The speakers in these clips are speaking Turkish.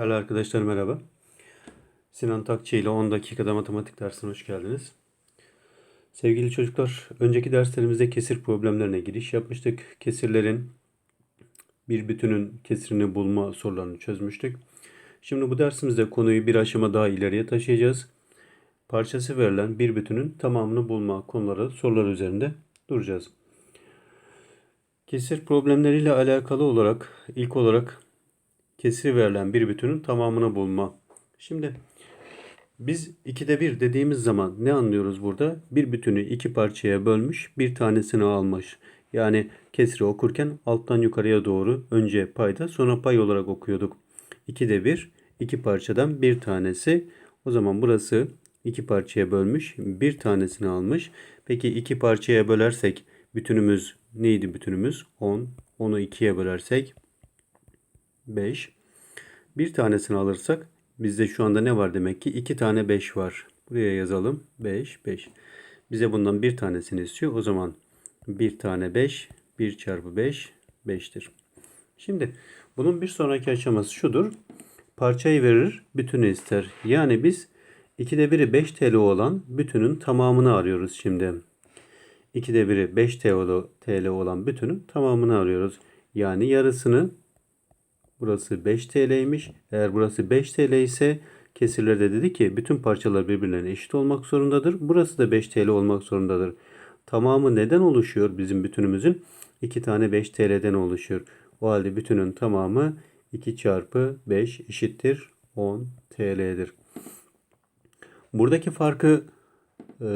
Değerli arkadaşlar merhaba. Sinan Takçı ile 10 dakikada matematik dersine hoş geldiniz. Sevgili çocuklar, önceki derslerimizde kesir problemlerine giriş yapmıştık. Kesirlerin bir bütünün kesirini bulma sorularını çözmüştük. Şimdi bu dersimizde konuyu bir aşama daha ileriye taşıyacağız. Parçası verilen bir bütünün tamamını bulma konuları, sorular üzerinde duracağız. Kesir problemleriyle alakalı olarak ilk olarak kesir verilen bir bütünün tamamını bulma. Şimdi biz ikide bir dediğimiz zaman ne anlıyoruz burada? Bir bütünü iki parçaya bölmüş, bir tanesini almış. Yani kesri okurken alttan yukarıya doğru önce payda sonra pay olarak okuyorduk. İkide bir, iki parçadan bir tanesi. O zaman burası iki parçaya bölmüş, bir tanesini almış. Peki iki parçaya bölersek bütünümüz neydi bütünümüz? 10. 10'u ikiye bölersek 5. Bir tanesini alırsak bizde şu anda ne var demek ki? 2 tane 5 var. Buraya yazalım. 5, 5. Bize bundan bir tanesini istiyor. O zaman bir tane 5, 1 çarpı 5, 5'tir. Şimdi bunun bir sonraki aşaması şudur. Parçayı verir, bütünü ister. Yani biz 2'de biri 5 TL olan bütünün tamamını arıyoruz şimdi. 2'de biri 5 TL olan bütünün tamamını arıyoruz. Yani yarısını Burası 5 TL'ymiş. Eğer burası 5 TL ise kesirlerde dedi ki bütün parçalar birbirlerine eşit olmak zorundadır. Burası da 5 TL olmak zorundadır. Tamamı neden oluşuyor bizim bütünümüzün? 2 tane 5 TL'den oluşuyor. O halde bütünün tamamı 2 çarpı 5 eşittir 10 TL'dir. Buradaki farkı e,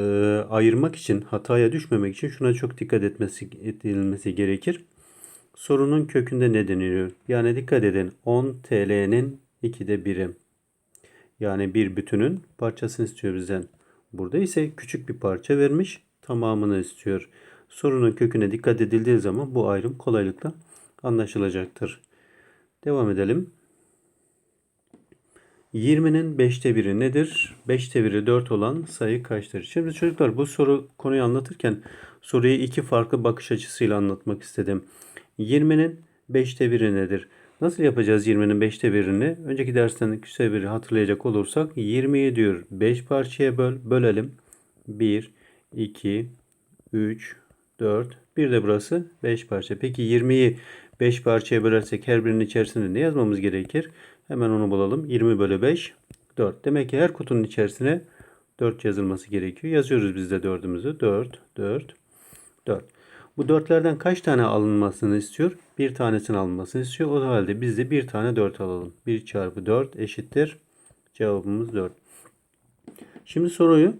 ayırmak için, hataya düşmemek için şuna çok dikkat etmesi edilmesi gerekir sorunun kökünde ne deniliyor? Yani dikkat edin 10 TL'nin 2'de biri. Yani bir bütünün parçasını istiyor bizden. Burada ise küçük bir parça vermiş tamamını istiyor. Sorunun köküne dikkat edildiği zaman bu ayrım kolaylıkla anlaşılacaktır. Devam edelim. 20'nin 5'te 1'i nedir? 5'te 1'i 4 olan sayı kaçtır? Şimdi çocuklar bu soru konuyu anlatırken soruyu iki farklı bakış açısıyla anlatmak istedim. 20'nin 5'te 1'i nedir? Nasıl yapacağız 20'nin 5'te 1'ini? Önceki dersten küse biri hatırlayacak olursak 20'yi diyor 5 parçaya böl, bölelim. 1, 2, 3, 4, bir de burası 5 parça. Peki 20'yi 5 parçaya bölersek her birinin içerisinde ne yazmamız gerekir? Hemen onu bulalım. 20 bölü 5, 4. Demek ki her kutunun içerisine 4 yazılması gerekiyor. Yazıyoruz biz de 4'ümüzü. 4, 4, 4. Bu dörtlerden kaç tane alınmasını istiyor? Bir tanesini alınmasını istiyor. O halde biz de bir tane dört alalım. 1 çarpı 4 eşittir. Cevabımız 4. Şimdi soruyu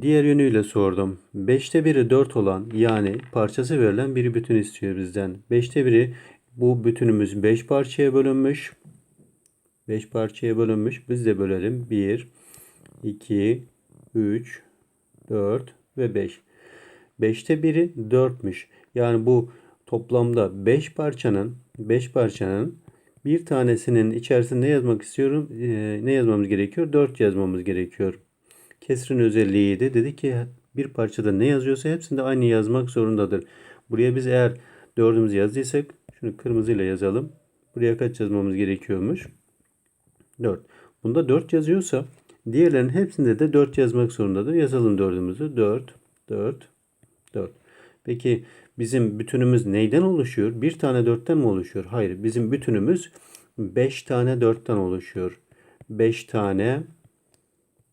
diğer yönüyle sordum. 5'te 1'i 4 olan yani parçası verilen bir bütün istiyor bizden. 5'te 1'i bu bütünümüz 5 parçaya bölünmüş. 5 parçaya bölünmüş. Biz de bölelim. 1, 2, 3, 4 ve 5. 5'te biri 4'müş. Yani bu toplamda 5 parçanın 5 parçanın bir tanesinin içerisinde yazmak istiyorum? Ee, ne yazmamız gerekiyor? 4 yazmamız gerekiyor. Kesrin özelliği de dedi ki bir parçada ne yazıyorsa hepsinde aynı yazmak zorundadır. Buraya biz eğer 4'ümüzü yazdıysak şunu kırmızıyla yazalım. Buraya kaç yazmamız gerekiyormuş? 4. Bunda 4 yazıyorsa diğerlerin hepsinde de 4 yazmak zorundadır. Yazalım 4'ümüzü. 4, 4, 4. Peki bizim bütünümüz neyden oluşuyor? Bir tane 4'ten mi oluşuyor? Hayır. Bizim bütünümüz 5 tane 4'ten oluşuyor. 5 tane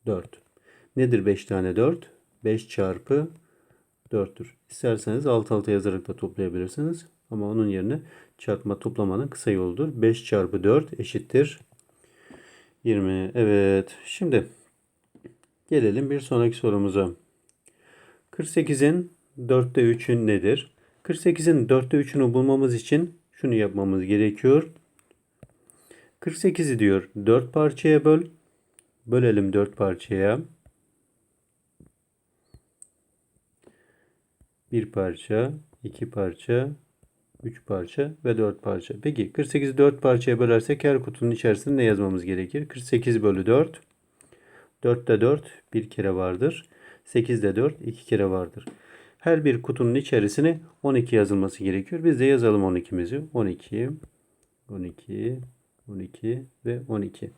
4. Nedir 5 tane 4? 5 çarpı 4'tür. İsterseniz alt alta yazarak da toplayabilirsiniz. Ama onun yerine çarpma toplamanın kısa yoludur. 5 çarpı 4 eşittir 20. Evet. Şimdi gelelim bir sonraki sorumuza. 48'in 4'te 3'ün nedir? 48'in 4'te 3'ünü bulmamız için şunu yapmamız gerekiyor. 48'i diyor 4 parçaya böl. Bölelim 4 parçaya. Bir parça, iki parça, 3 parça ve 4 parça. Peki 48'i 4 parçaya bölersek her kutunun içerisinde ne yazmamız gerekir? 48 bölü 4. 4'te 4 bir kere vardır. 8'de 4 iki kere vardır. Her bir kutunun içerisine 12 yazılması gerekiyor. Biz de yazalım 12'mizi. 12, 12, 12 ve 12.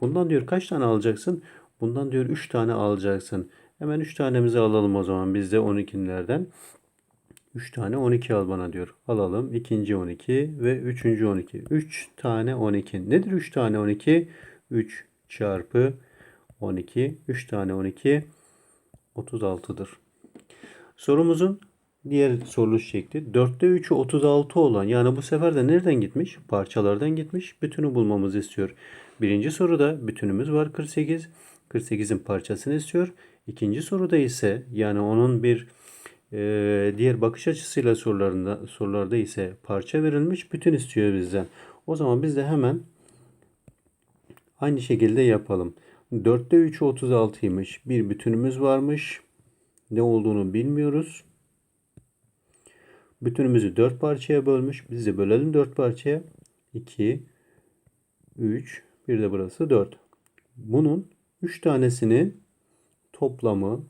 Bundan diyor kaç tane alacaksın? Bundan diyor 3 tane alacaksın. Hemen 3 tanemizi alalım o zaman biz de 12'lerden. 3 tane 12 al bana diyor. Alalım. ikinci 12 ve üçüncü 12. 3 tane 12. Nedir 3 tane 12? 3 çarpı 12. 3 tane 12 36'dır. Sorumuzun diğer soruluş şekli 4'te 3'ü 36 olan yani bu sefer de nereden gitmiş? Parçalardan gitmiş. Bütünü bulmamızı istiyor. Birinci soruda bütünümüz var 48. 48'in parçasını istiyor. İkinci soruda ise yani onun bir e, diğer bakış açısıyla sorularında sorularda ise parça verilmiş bütün istiyor bizden. O zaman biz de hemen aynı şekilde yapalım. 4'te 3'ü 36'ymış. Bir bütünümüz varmış. Ne olduğunu bilmiyoruz. Bütünümüzü 4 parçaya bölmüş. Biz de bölelim 4 parçaya. 2, 3, bir de burası 4. Bunun 3 tanesinin toplamı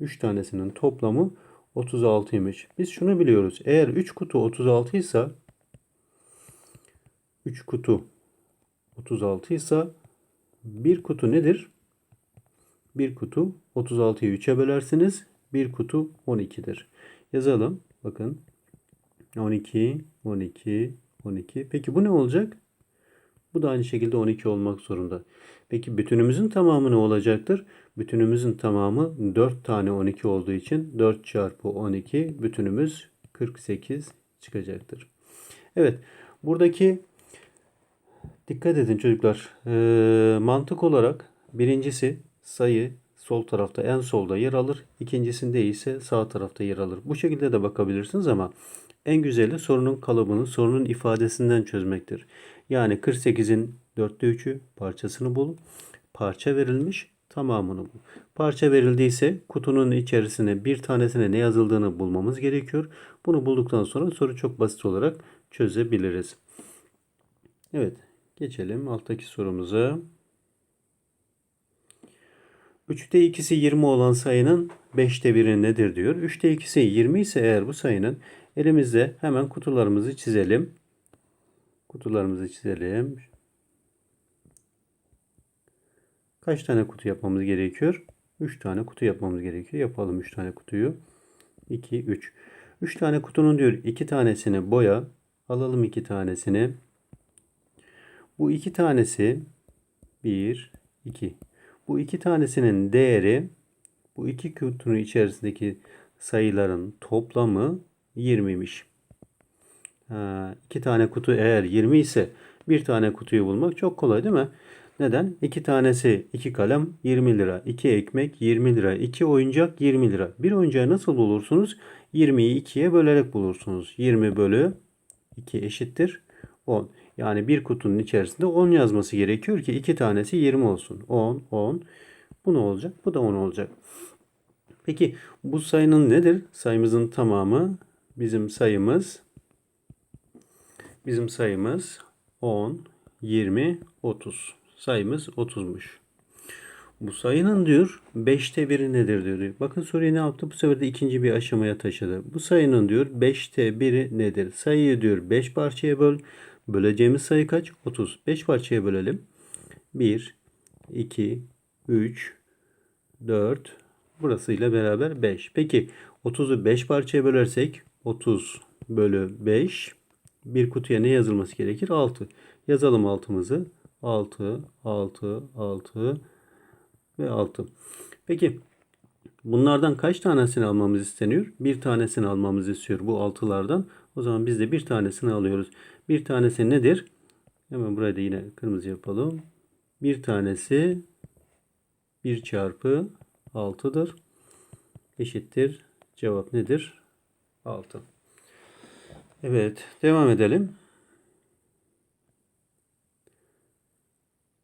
3 tanesinin toplamı 36'ymış. Biz şunu biliyoruz. Eğer 3 kutu 36 ise 3 kutu 36 ise bir kutu nedir? Bir kutu 36'yı 3'e bölersiniz. Bir kutu 12'dir. Yazalım. Bakın. 12, 12, 12. Peki bu ne olacak? Bu da aynı şekilde 12 olmak zorunda. Peki bütünümüzün tamamı ne olacaktır? Bütünümüzün tamamı 4 tane 12 olduğu için 4 çarpı 12 bütünümüz 48 çıkacaktır. Evet. Buradaki dikkat edin çocuklar. Ee, mantık olarak birincisi sayı sol tarafta en solda yer alır. İkincisinde ise sağ tarafta yer alır. Bu şekilde de bakabilirsiniz ama en güzeli sorunun kalıbını, sorunun ifadesinden çözmektir. Yani 48'in 4'te 3'ü parçasını bul. Parça verilmiş tamamını bul. Parça verildiyse kutunun içerisine bir tanesine ne yazıldığını bulmamız gerekiyor. Bunu bulduktan sonra soru çok basit olarak çözebiliriz. Evet geçelim alttaki sorumuza. 3'te 2'si 20 olan sayının 5'te 1'i nedir diyor. 3'te 2'si 20 ise eğer bu sayının elimizde hemen kutularımızı çizelim. Kutularımızı çizelim. Kaç tane kutu yapmamız gerekiyor? 3 tane kutu yapmamız gerekiyor. Yapalım 3 tane kutuyu. 2, 3. 3 tane kutunun diyor 2 tanesini boya. Alalım 2 tanesini. Bu 2 tanesi 1, 2. Bu iki tanesinin değeri bu iki kutunun içerisindeki sayıların toplamı 20'ymiş. İki tane kutu eğer 20 ise bir tane kutuyu bulmak çok kolay değil mi? Neden? İki tanesi iki kalem 20 lira, iki ekmek 20 lira, iki oyuncak 20 lira. Bir oyuncağı nasıl bulursunuz? 20'yi 2'ye bölerek bulursunuz. 20 bölü 2 eşittir 10. Yani bir kutunun içerisinde 10 yazması gerekiyor ki iki tanesi 20 olsun. 10, 10. Bu ne olacak? Bu da 10 olacak. Peki bu sayının nedir? Sayımızın tamamı bizim sayımız bizim sayımız 10, 20, 30. Sayımız 30'muş. Bu sayının diyor 5'te 1'i nedir diyor. Bakın soruyu ne yaptı? Bu sefer de ikinci bir aşamaya taşıdı. Bu sayının diyor 5'te 1'i nedir? Sayıyı diyor 5 parçaya böl. Böleceğimiz sayı kaç? 30. 5 parçaya bölelim. 1, 2, 3, 4. Burasıyla beraber 5. Peki 30'u 5 parçaya bölersek 30 bölü 5. Bir kutuya ne yazılması gerekir? 6. Yazalım altımızı. 6, 6, 6 ve 6. Peki bunlardan kaç tanesini almamız isteniyor? Bir tanesini almamız istiyor bu altılardan. O zaman biz de bir tanesini alıyoruz. Bir tanesi nedir? Hemen burayı da yine kırmızı yapalım. Bir tanesi 1 çarpı 6'dır. Eşittir. Cevap nedir? 6. Evet. Devam edelim.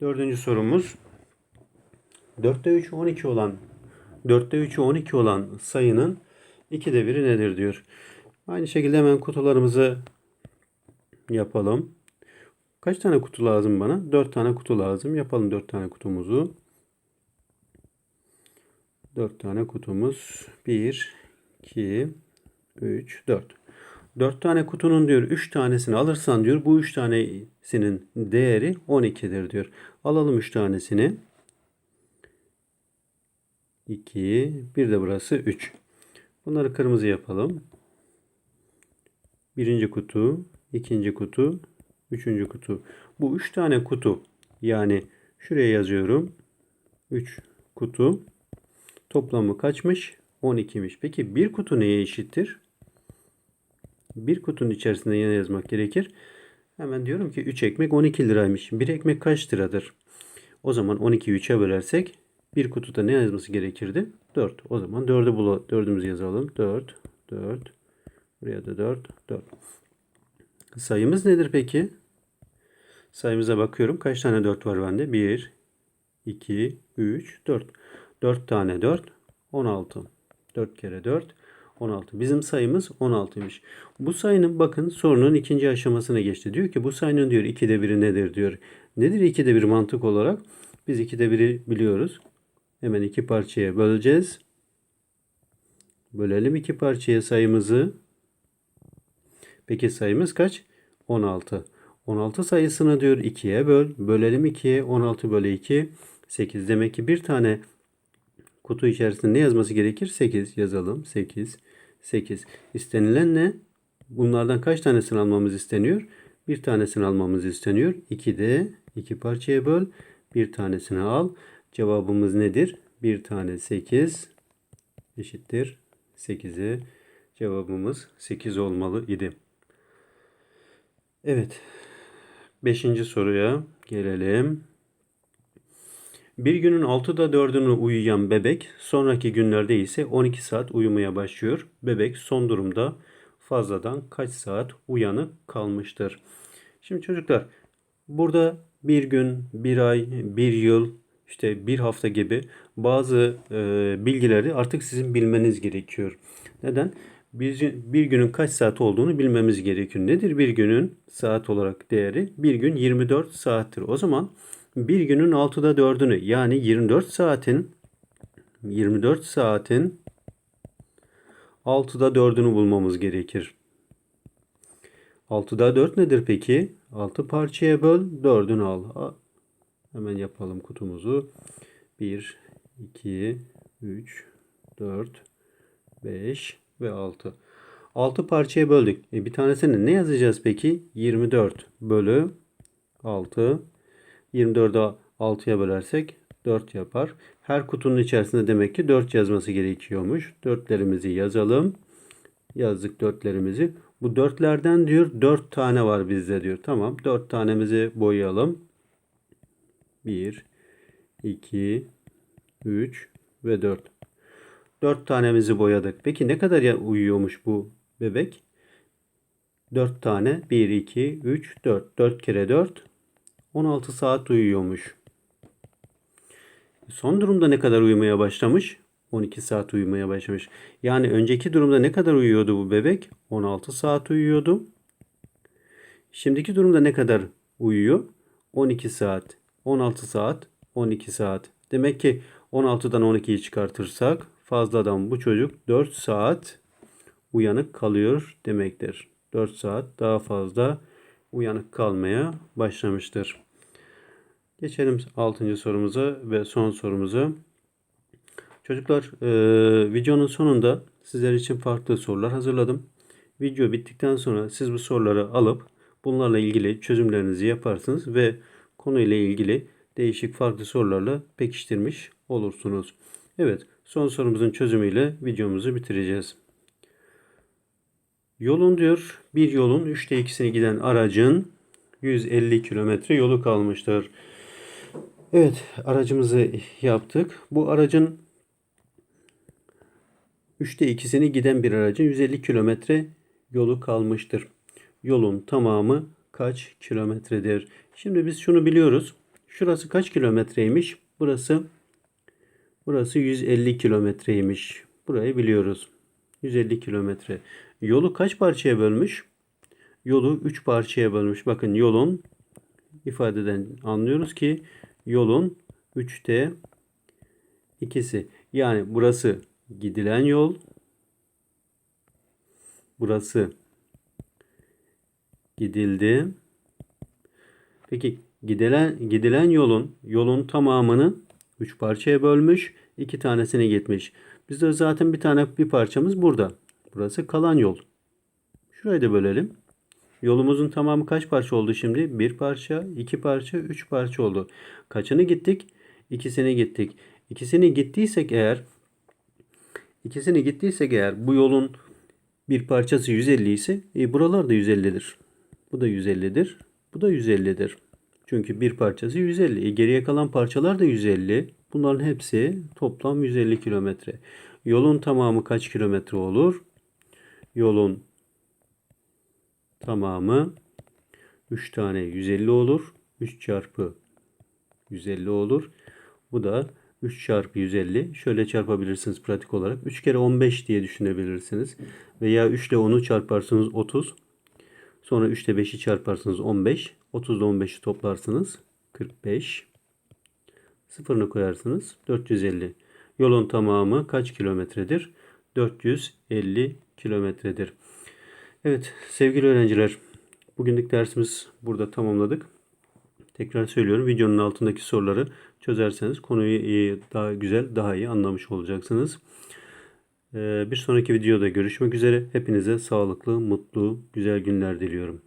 Dördüncü sorumuz. 4'te 3 12 olan 4'te 3'ü 12 olan sayının 2'de 1'i nedir diyor. Aynı şekilde hemen kutularımızı yapalım. Kaç tane kutu lazım bana? 4 tane kutu lazım. Yapalım 4 tane kutumuzu. 4 tane kutumuz. 1, 2, 3, 4. 4 tane kutunun diyor 3 tanesini alırsan diyor bu 3 tanesinin değeri 12'dir diyor. Alalım 3 tanesini. 2, bir de burası 3. Bunları kırmızı yapalım. Birinci kutu, ikinci kutu, üçüncü kutu. Bu üç tane kutu yani şuraya yazıyorum. 3 kutu toplamı kaçmış? 12'miş. Peki bir kutu neye eşittir? Bir kutunun içerisinde yine yazmak gerekir. Hemen diyorum ki 3 ekmek 12 liraymış. Bir ekmek kaç liradır? O zaman 12'yi 3'e bölersek bir kutuda ne yazması gerekirdi? 4. O zaman 4'ü bul 4'ümüzü yazalım. 4, 4. Buraya da 4, 4. Sayımız nedir peki? Sayımıza bakıyorum. Kaç tane 4 var bende? 1, 2, 3, 4. 4 tane 4, 16. 4 kere 4, 16. Bizim sayımız 16'ymış. Bu sayının bakın sorunun ikinci aşamasına geçti. Diyor ki bu sayının diyor 2'de 1'i nedir diyor. Nedir 2'de 1 mantık olarak? Biz 2'de 1'i biliyoruz. Hemen iki parçaya böleceğiz. Bölelim iki parçaya sayımızı. Peki sayımız kaç? 16. 16 sayısını diyor 2'ye böl. Bölelim 2'ye. 16 bölü 2. 8. Demek ki bir tane kutu içerisinde ne yazması gerekir? 8 yazalım. 8. 8. İstenilen ne? Bunlardan kaç tanesini almamız isteniyor? Bir tanesini almamız isteniyor. 2'de 2 parçaya böl. Bir tanesini al. Cevabımız nedir? Bir tane 8 eşittir 8'e. Cevabımız 8 olmalı idi. Evet. Beşinci soruya gelelim. Bir günün 6'da 4'ünü uyuyan bebek sonraki günlerde ise 12 saat uyumaya başlıyor. Bebek son durumda fazladan kaç saat uyanık kalmıştır? Şimdi çocuklar burada bir gün, bir ay, bir yıl, işte bir hafta gibi bazı e, bilgileri artık sizin bilmeniz gerekiyor. Neden? Bir, bir günün kaç saat olduğunu bilmemiz gerekiyor. Nedir bir günün saat olarak değeri? Bir gün 24 saattir. O zaman bir günün 6'da 4'ünü yani 24 saatin 24 saatin 6'da 4'ünü bulmamız gerekir. 6'da 4 nedir peki? 6 parçaya böl, 4'ünü al. Hemen yapalım kutumuzu. 1, 2, 3, 4, 5 ve 6. 6 parçaya böldük. E bir tanesini ne yazacağız peki? 24 bölü 6. 24'ü 6'ya bölersek 4 yapar. Her kutunun içerisinde demek ki 4 yazması gerekiyormuş. 4'lerimizi yazalım. Yazdık 4'lerimizi. Bu 4'lerden diyor 4 tane var bizde diyor. Tamam 4 tanemizi boyayalım. 1, 2, 3 ve 4. 4 tanemizi boyadık. Peki ne kadar uyuyormuş bu bebek? 4 tane. 1, 2, 3, 4. 4 kere 4. 16 saat uyuyormuş. Son durumda ne kadar uyumaya başlamış? 12 saat uyumaya başlamış. Yani önceki durumda ne kadar uyuyordu bu bebek? 16 saat uyuyordu. Şimdiki durumda ne kadar uyuyor? 12 saat. 16 saat, 12 saat. Demek ki 16'dan 12'yi çıkartırsak fazladan bu çocuk 4 saat uyanık kalıyor demektir. 4 saat daha fazla uyanık kalmaya başlamıştır. Geçelim 6. sorumuza ve son sorumuza. Çocuklar e, videonun sonunda sizler için farklı sorular hazırladım. Video bittikten sonra siz bu soruları alıp bunlarla ilgili çözümlerinizi yaparsınız ve konuyla ilgili değişik farklı sorularla pekiştirmiş olursunuz. Evet son sorumuzun çözümüyle videomuzu bitireceğiz. Yolun diyor bir yolun 3'te 2'sine giden aracın 150 kilometre yolu kalmıştır. Evet aracımızı yaptık. Bu aracın 3'te 2'sini giden bir aracın 150 kilometre yolu kalmıştır. Yolun tamamı kaç kilometredir? Şimdi biz şunu biliyoruz. Şurası kaç kilometreymiş? Burası burası 150 kilometreymiş. Burayı biliyoruz. 150 kilometre. Yolu kaç parçaya bölmüş? Yolu 3 parçaya bölmüş. Bakın yolun ifadeden anlıyoruz ki yolun 3'te ikisi. Yani burası gidilen yol. Burası Gidildi. Peki gidilen gidilen yolun yolun tamamını 3 parçaya bölmüş. 2 tanesini gitmiş. Bizde zaten bir tane bir parçamız burada. Burası kalan yol. Şurayı da bölelim. Yolumuzun tamamı kaç parça oldu şimdi? Bir parça, iki parça, üç parça oldu. Kaçını gittik? İkisini gittik. İkisini gittiysek eğer ikisini gittiysek eğer bu yolun bir parçası 150 ise e, buralar da 150'dir. Bu da 150'dir. Bu da 150'dir. Çünkü bir parçası 150. E, geriye kalan parçalar da 150. Bunların hepsi toplam 150 kilometre. Yolun tamamı kaç kilometre olur? Yolun tamamı 3 tane 150 olur. 3 çarpı 150 olur. Bu da 3 çarpı 150. Şöyle çarpabilirsiniz pratik olarak. 3 kere 15 diye düşünebilirsiniz. Veya 3 ile 10'u çarparsınız 30. Sonra 3 ile 5'i çarparsınız 15. 30 ile 15'i toplarsınız 45. Sıfırını koyarsınız 450. Yolun tamamı kaç kilometredir? 450 kilometredir. Evet sevgili öğrenciler bugünlük dersimiz burada tamamladık. Tekrar söylüyorum videonun altındaki soruları çözerseniz konuyu daha güzel daha iyi anlamış olacaksınız. Ee, Bir sonraki videoda görüşmek üzere. Hepinize sağlıklı, mutlu, güzel günler diliyorum.